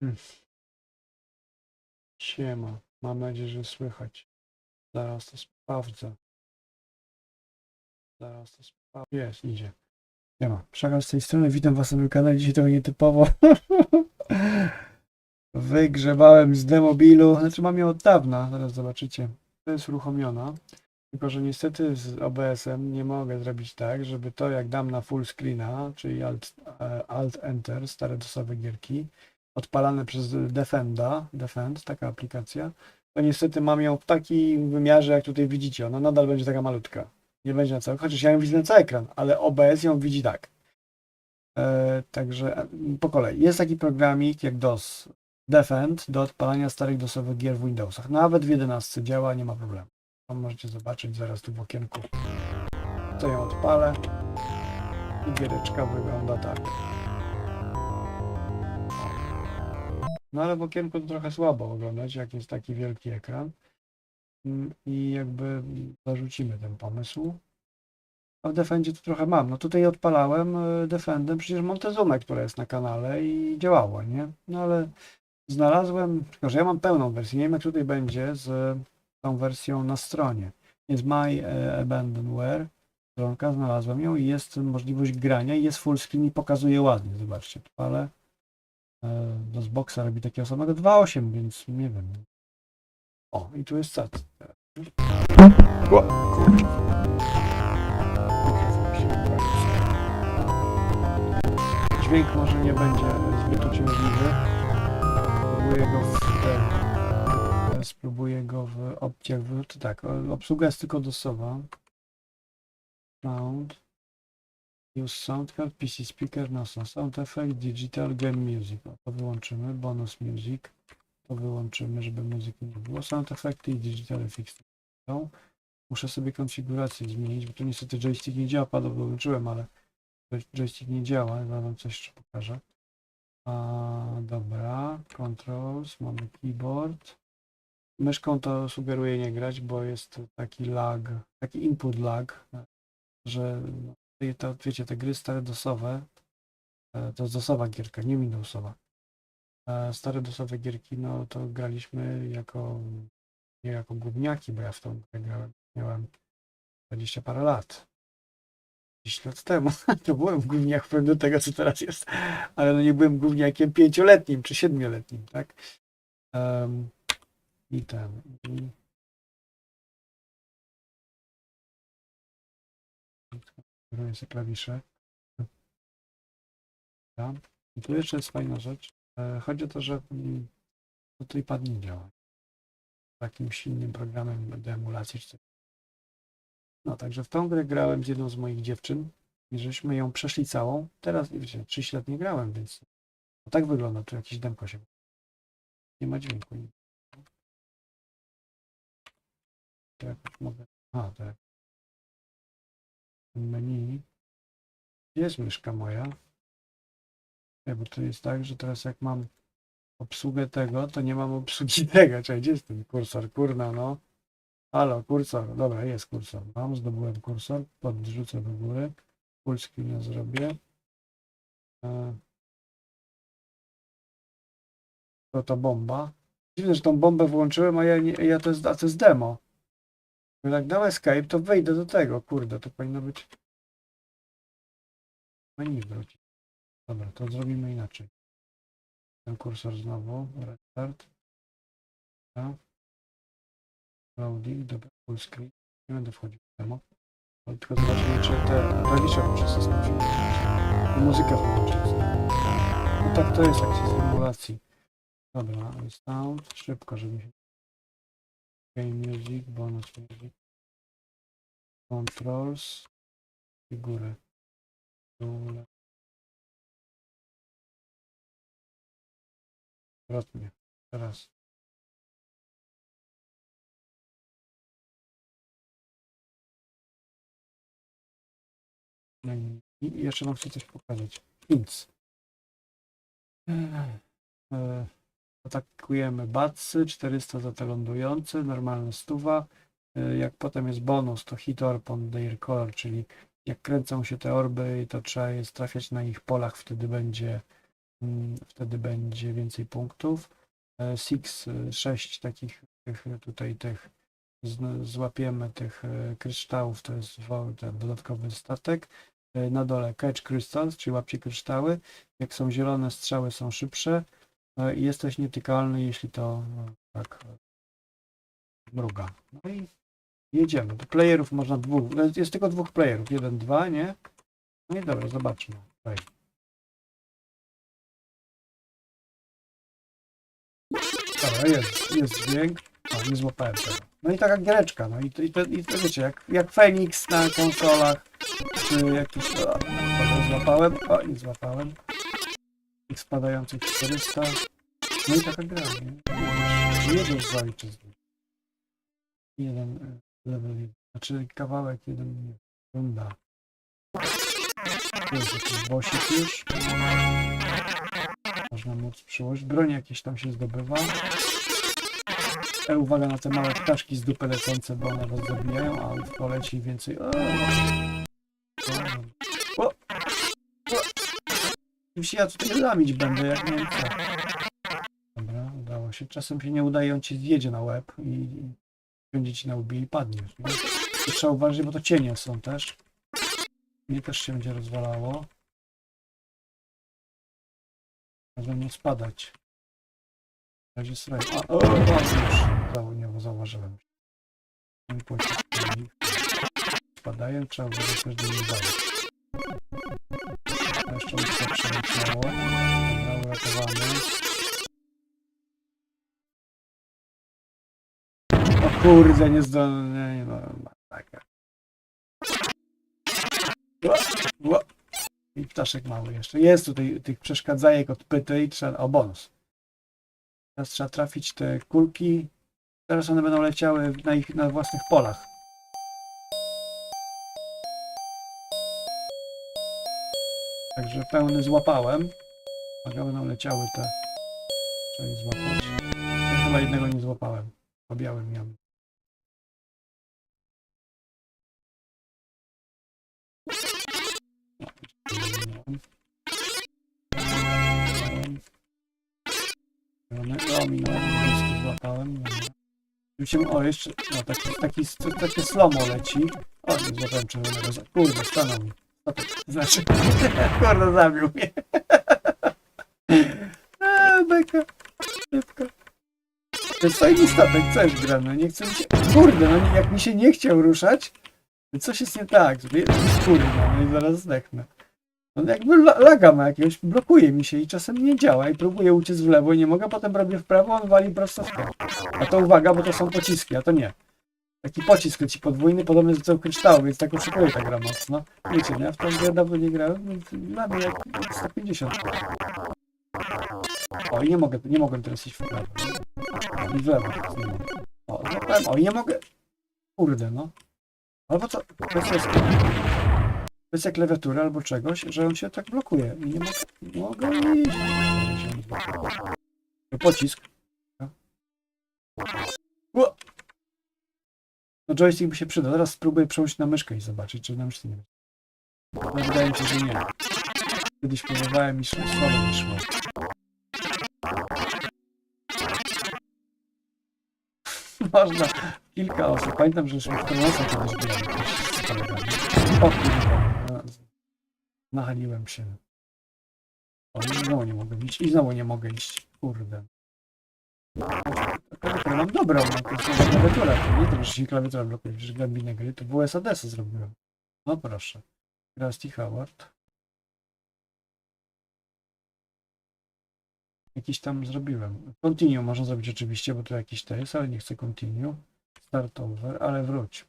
Hmm. Siema. Mam nadzieję, że słychać. Zaraz to sprawdzę. Zaraz to sprawdzę. Jest, idzie. Siema. Przegląd z tej strony. Witam was na moim kanale. Dzisiaj trochę nietypowo. Wygrzebałem z demobilu. Znaczy mam ją od dawna. Zaraz zobaczycie. To jest uruchomiona. Tylko, że niestety z OBS-em nie mogę zrobić tak, żeby to jak dam na full screena, czyli Alt, e, Alt Enter, stare dosowe gierki, odpalane przez Defenda, Defend, taka aplikacja, to niestety mam ją w takim wymiarze, jak tutaj widzicie. Ona nadal będzie taka malutka. Nie będzie na cały, chociaż ja ją widzę na cały ekran, ale OBS ją widzi tak. E, także e, po kolei. Jest taki programik jak DOS, Defend, do odpalania starych dosowych gier w Windowsach. Nawet w 11 działa, nie ma problemu. Możecie zobaczyć zaraz tu w okienku. To ją odpalę. I giereczka wygląda tak. No ale w okienku to trochę słabo oglądać, jak jest taki wielki ekran. Mm, I jakby zarzucimy ten pomysł. A w Defendzie to trochę mam. No tutaj odpalałem e, Defendem przecież Montezumę, która jest na kanale i działało, nie? No ale znalazłem, tylko że ja mam pełną wersję. Nie wiem jak tutaj będzie z tą wersją na stronie. Jest My e, Abandonware. Stronka, znalazłem ją i jest możliwość grania i jest full screen i pokazuje ładnie. Zobaczcie, odpalę. E, Do Xboxa robi takiego samego 2.8, więc nie wiem. O, i tu jest wyłączył. Dźwięk może nie będzie zbyt uciążliwy. Spróbuję go w spróbuję go w opcjach. w- To tak, obsługa jest tylko dosowa. Sound. Use sound card, PC speaker, no sound effect, digital game music. O, to wyłączymy, bonus music. To wyłączymy, żeby muzyki nie było. Sound effecty i digital effects. Muszę sobie konfigurację zmienić, bo tu niestety joystick nie działa, pada wyłączyłem, ale joy- joystick nie działa, zaraz wam coś jeszcze pokażę. A, dobra, controls, mamy keyboard. Myszką to sugeruję nie grać, bo jest taki lag, taki input lag, że te- to, wiecie, te gry stare dosowe, e, to jest dosowa gierka, nie Windowsowa. E, Stare dosowe gierki, no to graliśmy jako, nie jako gówniaki, bo ja w tą grę grałem, miałem 20 parę lat. 10 lat temu, to byłem w do tego, co teraz jest, ale no nie byłem gówniakiem pięcioletnim czy siedmioletnim, tak? Em, I ten, i Kieruję sobie klawisze. Ja. I tu jeszcze jest fajna rzecz. E, Chodzi o to, że mm, tutaj pad nie działa. Takim silnym programem do emulacji czy coś. No, także w tą grę grałem z jedną z moich dziewczyn i żeśmy ją przeszli całą. Teraz, wiecie, 30 lat nie grałem, więc no tak wygląda. Tu jakieś demko się. Nie ma dźwięku. To jakoś mogę. A, tak. Menu. Gdzie jest myszka moja? Nie, bo to jest tak, że teraz jak mam obsługę tego, to nie mam obsługi tego. Czekaj, gdzie jest ten kursor? Kurna, no. Halo, kursor. Dobra, jest kursor. Mam, zdobyłem kursor. Podrzucę do góry. Full screen zrobię. E, To ta bomba. Dziwne, że tą bombę włączyłem, a ja, nie, ja to jest, a to jest demo. Jak dam escape, to wejdę do tego. Kurde, to powinno być menu wrócić. Dobra, to zrobimy inaczej. Ten kursor znowu. Restart. Dobra. Loading, dobra, full screen. Nie będę wchodził w demo. Ale tylko zobaczymy, czy te klawisze muszę skonfigurować. I muzykę włączyć. No tak to jest, jak się z emulacji. Dobra, sound, szybko, żeby się... Game music, bonus music. Controls. I górę. Dole. Zwrotnie. Teraz. No i jeszcze wam chcę coś pokazać. Hints. E, Atakujemy batsy, 400 za te lądujące, normalne stuwa. E, Jak potem jest bonus, to hit orb on their color, czyli jak kręcą się te orby, to trzeba jest trafiać na ich polach, wtedy będzie Mm, Wtedy będzie więcej punktów. E, Six, 6 takich tych tutaj tych złapiemy tych kryształów, to jest ten dodatkowy statek. Na dole catch crystals, czyli łapcie kryształy. Jak są zielone strzały są szybsze jesteś nietykalny, jeśli to e, tak e, mruga. No i jedziemy. Do playerów można dwóch, no, jest tylko dwóch playerów, jeden, dwa, nie? No i dobra, zobaczmy. Dobra, jest, jest dźwięk. Nie złapałem tego. No i taka giereczka, no i to, i to, i to wiecie, jak, jak Phoenix na konsolach, czy jakiś... O, złapałem, o, nie złapałem. Spadających 400. No i taka gra, nie? Jedziesz, za ojczyzną. Jeden y, level, znaczy kawałek, jeden nie. runda. Jest jakiś bosik już. Można móc przyłożyć. Broń jakieś tam się zdobywa. E, uwaga na te małe ptaszki z dupy lecące, bo one was zabijają, a poleci więcej. O! Już ja tutaj lamić będę, jak nie co. Dobra, udało się. Czasem się nie udaje, on ci zjedzie na łeb i będzie ci na łbie i padniesz. Nie? Trzeba uważać, bo to cienie są też. Mnie też się będzie rozwalało. Może nie spadać. Na razie sraj. A, o, o, już. Nie zauważyłem. Spadają, trzeba uważać też do nich zająć. Mi się przeleciało. Uratowany. O kurde, nie zdążyłem. Nie, no. Ła, ła. I ptaszek mały jeszcze. Jest tutaj tych przeszkadzajek odpyty i trzeba... O, bonus. Teraz trzeba trafić te kulki. Teraz one będą leciały na ich na własnych polach. Także pełny złapałem. Uwaga, będą leciały te. Trzeba je złapać. Ja chyba jednego nie złapałem. Po białym miałem. O, minąłem, złapałem. o, jeszcze, no taki, taki, takie slomo leci. O, nie złapałem czerwonego, kurde, stanął mi. Znaczy? Kurde, zabił mnie. A, beka, szybko. To jest fajny statek, co jest grane? Nie chce mi się... Kurde, no jak mi się nie chciał ruszać, to coś jest nie tak. Kurde, no i zaraz zdechnę. On jakby la- laga ma jakiegoś, blokuje mi się i czasem nie działa i próbuję uciec w lewo i nie mogę, potem robię w prawo, on wali prosto w to. A to uwaga, bo to są pociski, a to nie. Taki pocisk leci podwójny, podobny do kryształu, więc tak oszukuje ta gra mocno. Wiecie? Ja w tą grę dawno nie grałem, więc dla mnie jak jak 150. O, i nie mogę, nie mogłem teraz iść w prawo. I w lewo teraz nie mogę. O, o, i nie mogę. Kurde, no. Albo co? Kwestia jest kwestia klawiatury albo czegoś, że on się tak blokuje i nie mogę, nie mogę iść. Pocisk. Ło! No joystick by się przydał. Zaraz spróbuję przełączyć na myszkę i zobaczyć, czy na myszce nie będzie. No wydaje mi się, że nie. Kiedyś próbowałem i szło, słabo mi szło. Można kilka osób. Pamiętam, że już w Kronosa kiedyś byłem. O Nachaliłem się. O, i znowu nie mogę iść. I znowu nie mogę iść. Kurde. Klawiaturę mam dobrą, to jest klawiatura. To nie to, że się klawiatura blokuje, że głębinę gry, to było SADS zrobiłem. No proszę. Krusty Howard. Jakiś tam zrobiłem. Continue można zrobić oczywiście, bo to jakiś to jest, ale nie chcę continue. Start over, ale wróć.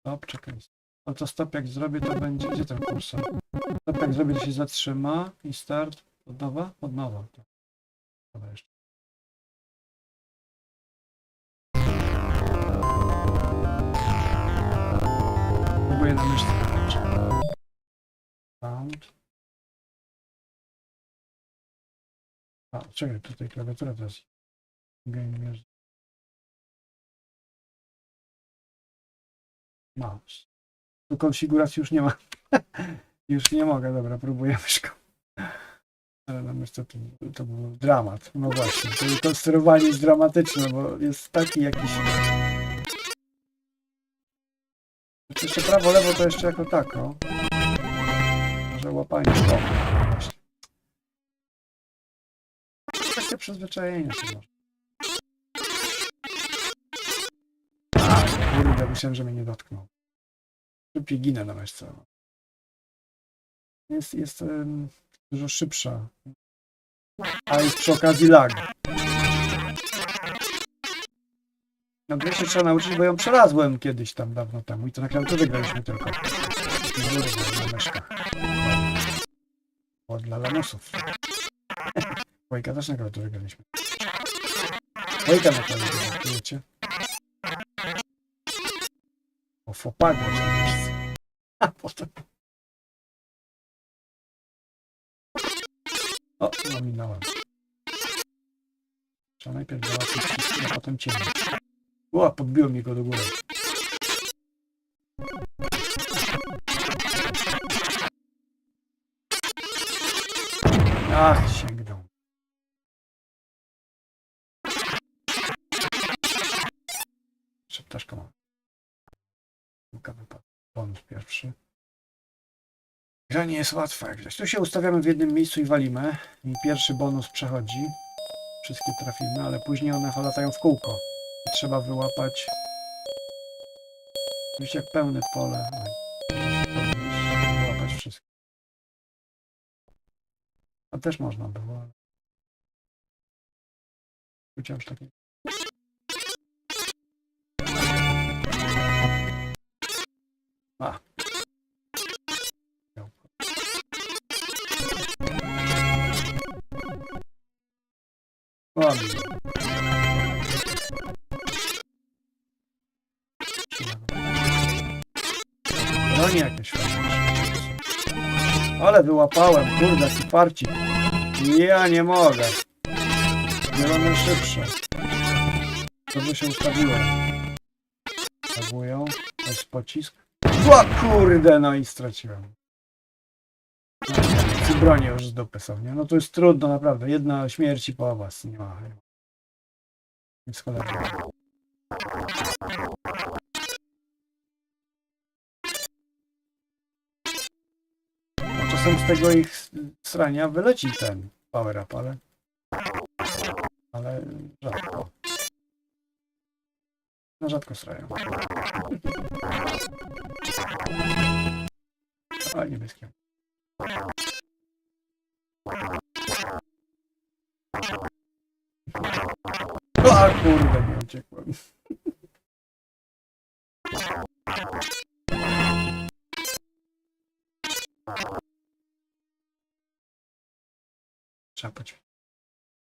Stop, czekaj. O to stop jak zrobię, to będzie. Gdzie ten kursor? Stop jak zrobię, to się zatrzyma i start. Od nowa? Od nowa. Tak. Jeszcze. Próbuję na myszce. Sound. A, czekaj, tutaj klawiatura teraz. Game music. Mouse. Tu konfiguracji już nie ma. już nie mogę, dobra, próbuję myszką. Ale na myślę, to, to był dramat. No właśnie, to, to sterowanie jest dramatyczne, bo jest taki jakiś... Jeszcze prawo, lewo to jeszcze jako tako. Może łapanie. O, właśnie. Kwestia przyzwyczajenia się może. Kurde, myślałem, że mnie nie dotknął. Szybciej ginę na myszce. Jest, jest em, dużo szybsza. A jest przy okazji lag. No gry się trzeba nauczyć, bo ją przelazłem kiedyś tam dawno temu i to na klawiaturze graliśmy tylko. Na myszkach. Bo dla lamusów. Wojka też na klawiaturze graliśmy. Wojka na klawiaturze, wiecie? O właśnie. A potem... O, nominałem. Trzeba najpierw załatwić a potem ciemno. O, podbiło mi go do góry. Ach, sięgnął. Jeszcze ptaszka mam. Kilka wypadł. Bonus pierwszy. Gra nie jest łatwa jak widać. Tu się ustawiamy w jednym miejscu i walimy. I pierwszy bonus przechodzi. Wszystkie trafimy, ale później one latają w kółko. I trzeba wyłapać... Oczywiście jak pełne pole. Wyłapać wszystko. A też można było, ale... Takie... A. Ładnie. No nie jakieś fajne. Ale wyłapałem, kurde, jaki farcik. Ja nie mogę. Zielone szybsze. Dobrze się ustawiło. Stawiują. To jest pocisk. O kurde, no i straciłem. Ci bronie już z dupy są, nie? No to jest trudno, naprawdę. Jedna śmierć i po was. Nie ma. cholera. No czasem z tego ich srania wyleci ten power up, ale... Ale rzadko. No rzadko srają. A niebieskie. A kurde, nie uciekłem. Trzeba poćwiczyć.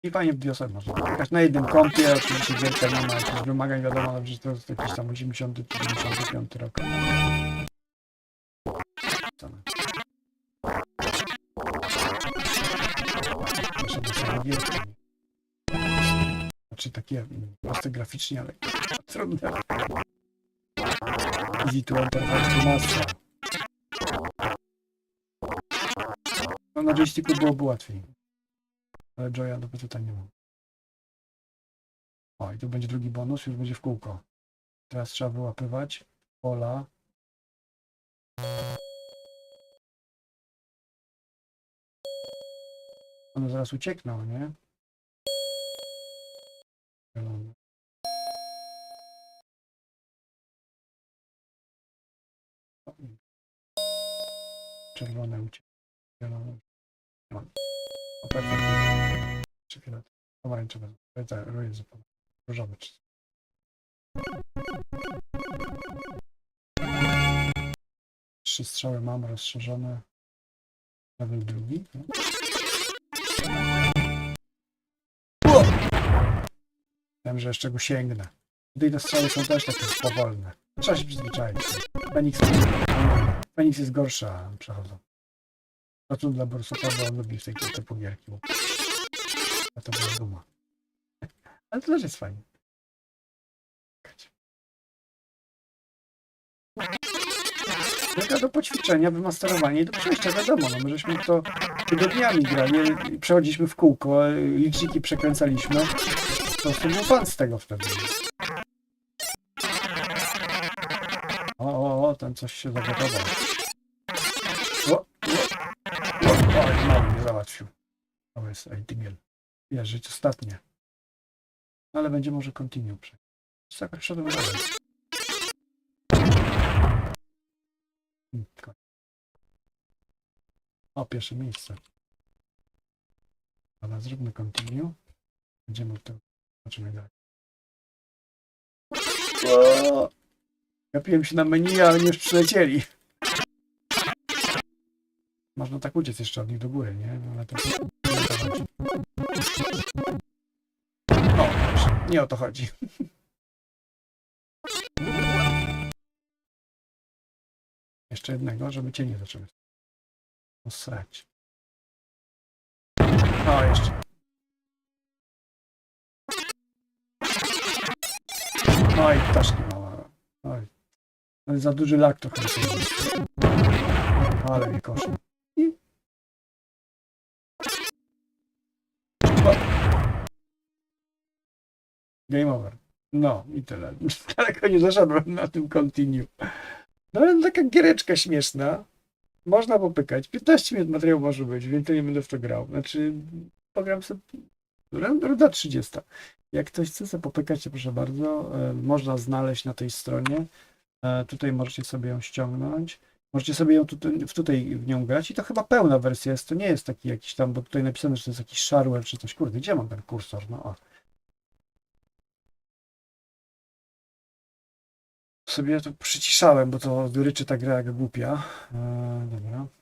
I fajnie w Diosem można jechać na jednym kompie, oczywiście wielka nie ma jakichś wymagań, wiadomo, ale przecież to jest jakiś tam 80 czy 95 rok. Wielkie. Znaczy takie mm, proste graficznie, ale trudne. Easy to enter master. No na joysticku byłoby łatwiej. Ale Joya do tutaj nie mam. O, i tu będzie drugi bonus, już będzie w kółko. Teraz trzeba wyłapywać pola. One zaraz uciekną, nie? Czerwone uciekły. Zielone. Trzy fiolety. Pomarańczowe. Rój zupełnie. Różowy. czy- Trzy strzały mam rozszerzone. Level drugi. No. Wiem, że jeszcze go sięgnę. Te strzały są też takie powolne. Trzeba się przyzwyczaić. Feniks, Feniks jest gorsza, przechodzą. Szacun dla Borsuka, bo on lubi w tej typu gierki. A to była duma. Ale to też jest fajnie. Tylko do poćwiczenia, wymasterowania i do przejścia, wiadomo, no my żeśmy to tygodniami grali, przechodziliśmy w kółko, liczniki przekręcaliśmy. Prostu był pan z tego wtedy. O, o, o, ten coś się zagotował. O, o, o, oj, mało mnie załatwił. To jest Eitingel. Wiesz, żyć ostatnie. Ale będzie może continue. prze- Zakreślony dalej. Hmm. O, pierwsze miejsce. Dobra, zróbmy continue. Będziemy to. Zobaczymy dalej. O! Gapiłem się na menu, ale już przylecieli. Można tak uciec jeszcze od nich do góry, nie? No, ale to nie o nie o to chodzi. Jeszcze jednego, żeby cię nie zaczęły srać. O, jeszcze. Oj, ptaszki mała. Oj. Ale za duży lak jest. Ale mnie koszy. I-. Game over. No i tyle. Daleko nie zaszedłem na tym continue. No ale taka giereczka śmieszna. Można popykać. 15 minut materiału może być, więcej nie będę w to grał. Znaczy, pogram sobie. Runda 30. Jak ktoś chce sobie popykać, proszę bardzo. E, można znaleźć na tej stronie. E, tutaj możecie sobie ją ściągnąć. Możecie sobie ją tutaj, tutaj w nią grać i to chyba pełna wersja jest. To nie jest taki jakiś tam, bo tutaj napisane, że to jest jakiś shareware czy coś. Kurde, gdzie mam ten kursor? No o. Sobie to przyciszałem, bo to ryczy ta gra jak głupia. E, dobra.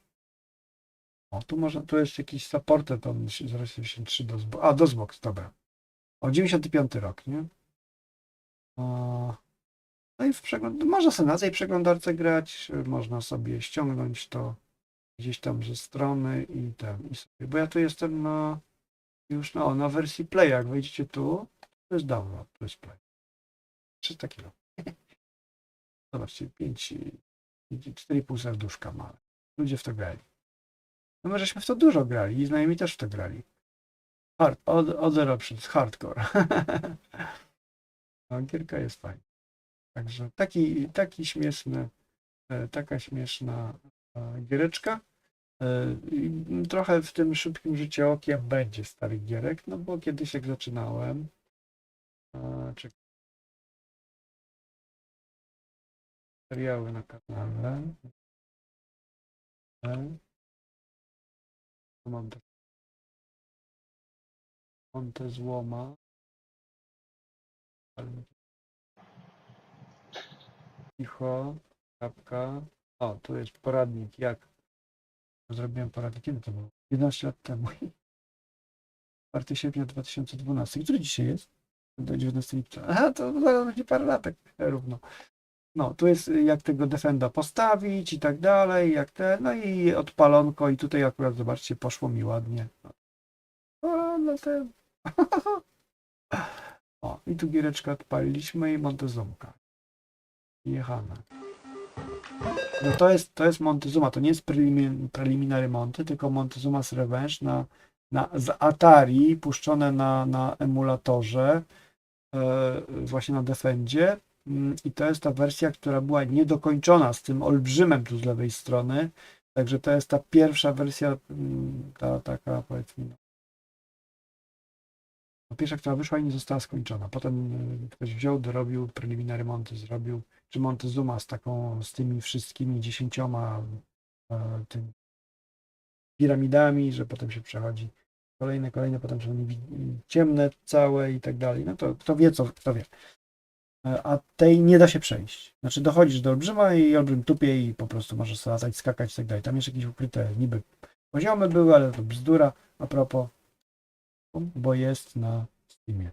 O, tu można, tu jest jakiś supported on 073 DOSBox. A, DOSBox, dobra. O, 95 rok, nie? O, no i w przegląd... Można sobie na tej przeglądarce grać, można sobie ściągnąć to gdzieś tam ze strony i tam, i sobie. Bo ja tu jestem na już na, o, na wersji Play, jak wejdziecie tu, to jest download, to jest Play. 300 kilo. Zobaczcie, 5, 4,5 serduszka małe. Ludzie w to grali. No my żeśmy w to dużo grali i znajomi też w to grali. Hard, od- other options, hardcore. no, gierka jest fajna. Także taki, taki śmieszny, e, taka śmieszna e, giereczka. E, Trochę w tym szybkim życiu okiem będzie starych gierek, no bo kiedyś jak zaczynałem, czy materiały na kanale. Tu Mam te Monte złoma. Ale- Cicho, kapka. O, tu jest poradnik, jak zrobiłem poradnik, kiedy to było? 11 lat temu. 4 sierpnia 2012. Który dzisiaj jest? Do 19 lipca. Aha, to będzie parę latek równo. No, tu jest y, jak tego defenda postawić i tak dalej, jak te, no i odpalonko i tutaj akurat zobaczcie, poszło mi ładnie. O, no ten. O, i tu giereczkę odpaliliśmy i Montezumka. I Jechane. No to jest, to jest Montezuma, to nie jest prelimi- preliminary Monty, tylko Montezuma's Revenge na, na, z Atari, puszczone na, na emulatorze, e, właśnie na Defendzie. Mm, I to jest ta wersja, która była niedokończona z tym olbrzymem tu z lewej strony. Także to jest ta pierwsza wersja, mm, ta taka powiedzmy, no, pierwsza, która wyszła i nie została skończona. Potem y, ktoś wziął, dorobił preliminary monty, zrobił, czy Montezuma z taką, z tymi wszystkimi dziesięcioma e, tymi piramidami, że potem się przechodzi kolejne, kolejne, potem są ciemne całe i tak dalej. No to kto wie, co, kto wie. E, A tej nie da się przejść. Znaczy dochodzisz do olbrzyma i olbrzym tupie i po prostu możesz latać, skakać i tak dalej. Tam jeszcze jakieś ukryte niby poziomy były, ale to bzdura a propos bo jest na Steamie.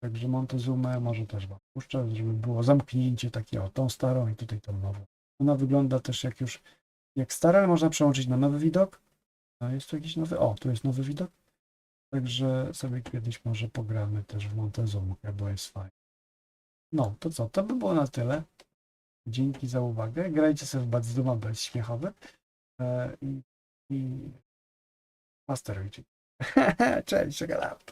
Także Montezumę może też wam puszczę, żeby było zamknięcie takie o tą starą i tutaj tą nową. Ona wygląda też jak już jak stara, ale można przełączyć na nowy widok. A jest tu jakiś nowy? O, tu jest nowy widok. Także sobie kiedyś może pogramy też w Montezumkę, bo jest fajnie. No, to co? To by było na tyle. Dzięki za uwagę. Grajcie sobie w Baczduma, bo jest śmiechowy. I, i... Cześć, check it out.